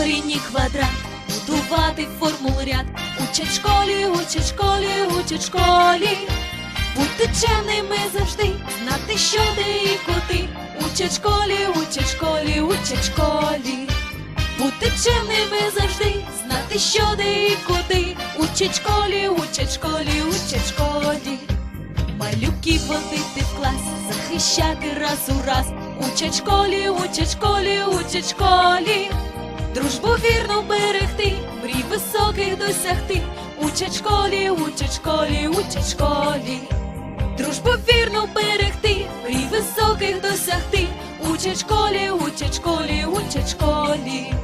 Знати корінь і квадрат, будувати формул ряд. Учать школі, учать школі, учать школі. Бути чемними завжди, знати, що де і куди. Учать школі, учать школі, учать школі. Бути чемними завжди, знати, що де і куди. Учать школі, учать школі, учать школі. Малюків водити в клас, захищати раз у раз. Учать школі, учать школі, учать школі. Дружбу вірно берегти, мрій високих досягти. Учать школі, учать школі, учать школі. Дружбу вірно берегти, мрій високих досягти. Учать школі, учать школі, учать школі.